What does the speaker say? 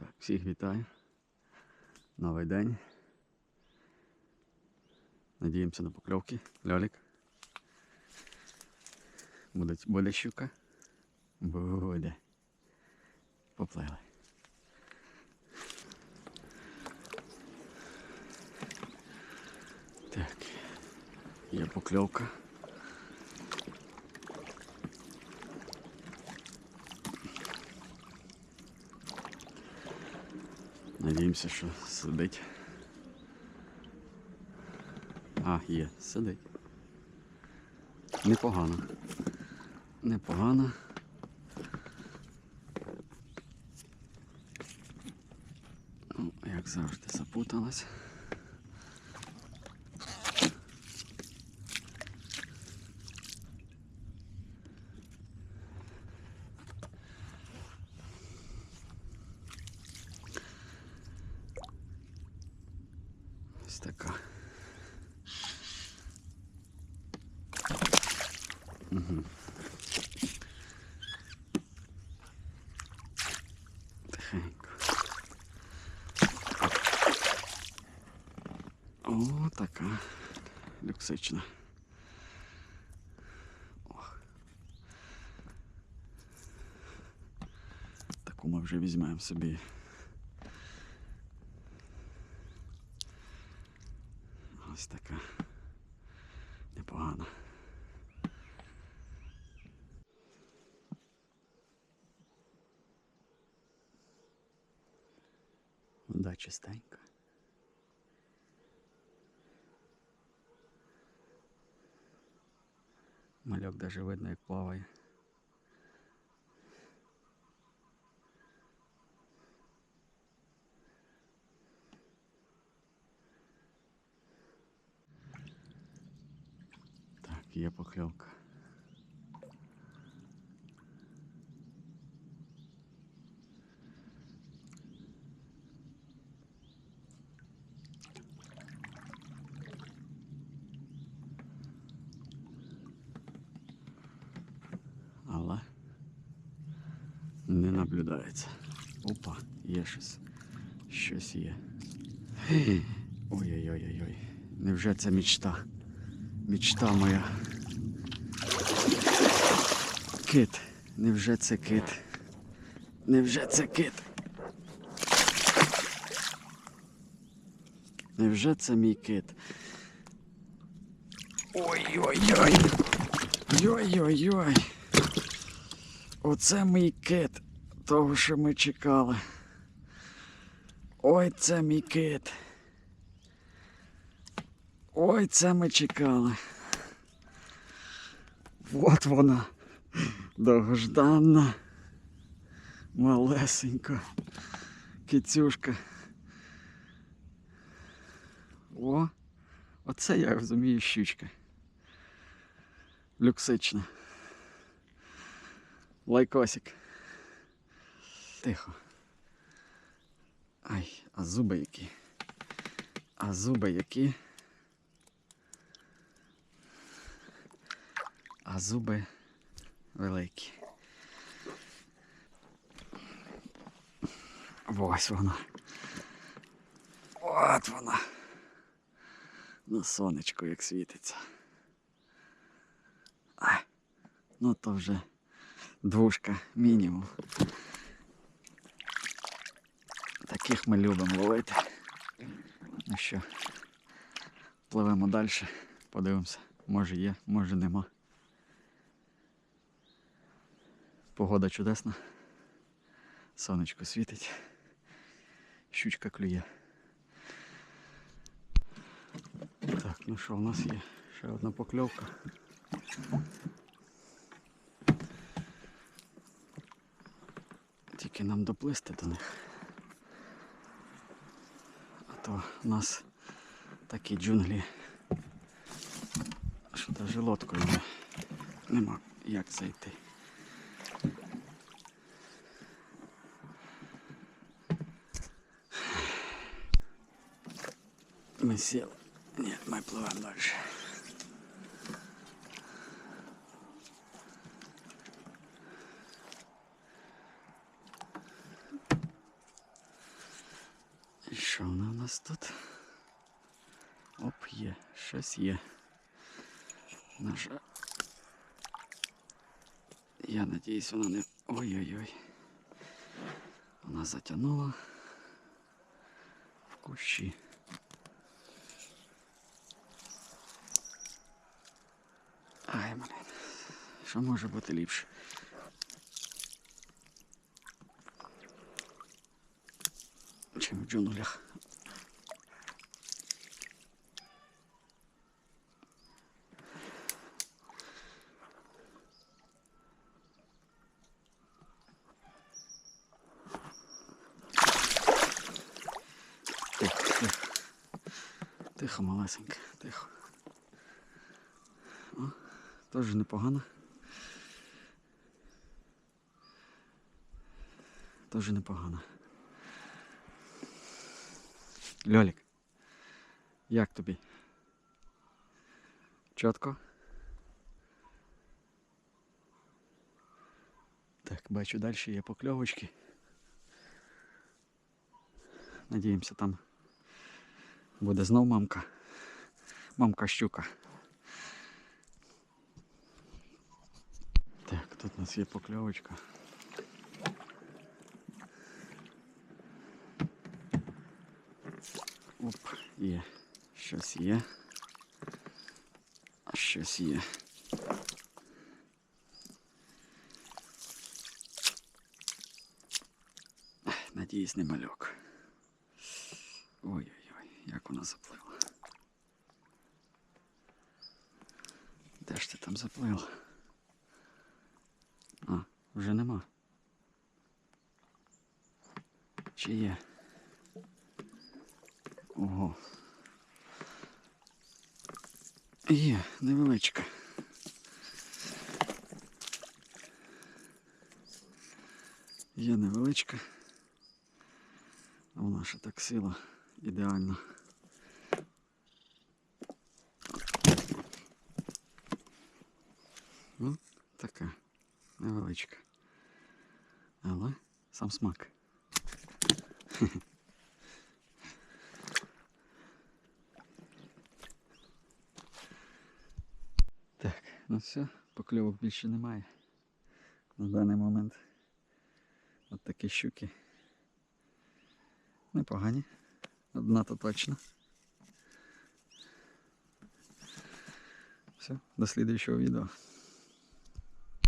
Так, всіх вітаю. Новий день. Надіємося на покльовки. Льолік. Буде, буде щука? Буде. Поплили. Так. Є покльовка. Надіємося, що сидить. А, є, сидить. Непогано. Непогано. Ну, як завжди, запуталась. Така. Угу. Тихенько. О, така люксична. Ох. Таку ми вже візьмемо собі. Вода чистенька. Мальок даже видно, як плаває. Так, є покльовка. Не наблюдається. Опа, є щось. Щось є. Ой-ой-ой-ой. Невже це мічта? Мічта моя. Кит. Невже це кит? Невже це кит? Невже це мій кит? Ой-ой-ой. Йой-йой-йой. Оце мій кит. Того, що ми чекали. Ой, це мій кит. Ой, це ми чекали. От вона. Довгожданна. Малесенька. Кицюшка. О, оце я розумію щучка. Люксична. Лайкосик. Тихо. Ай, а зуби які. А зуби які. А зуби великі. Ось вона. От вона. На сонечку як світиться. А, ну то вже двушка мінімум. Таких ми любимо ловити. Ну що, пливемо далі, подивимося, може є, може нема. Погода чудесна. Сонечко світить. Щучка клює. Так, ну що, у нас є ще одна покльовка. Тільки нам доплисти до них. А то у нас такі джунглі, що навіть лодкою не- нема як зайти. Ми сіли. Ні, ми пливемо далі. Що вона у нас тут? Оп, є, щось є. На жаль. Я надіюсь, вона не. Ой-ой-ой. Вона затягнула в кущі. Ай, блін. Що може бути ліпше? Чим в джунглях. Тихо, тихо. Малесенька, тихо. О, теж непогано. Теж непогано. Льолік, як тобі? Чітко? Так, бачу, далі є покльовочки. Надіємося, там буде знов мамка. Мамка щука. Так, тут у нас є покльовочка. Є. Щось є. А щось є. Надіюсь, не мальок. Ой-ой-ой, як вона заплила. Де ж ти там заплила? А, вже нема. Чи є? Ого. Є, невеличка. Є невеличка. Вона ще так сіла ідеально. Ну, така невеличка. Але сам смак. Так, ну все, покльовок більше немає. На даний момент от такі щуки. Непогані. Одна то точно. Все, до слідуючого відео.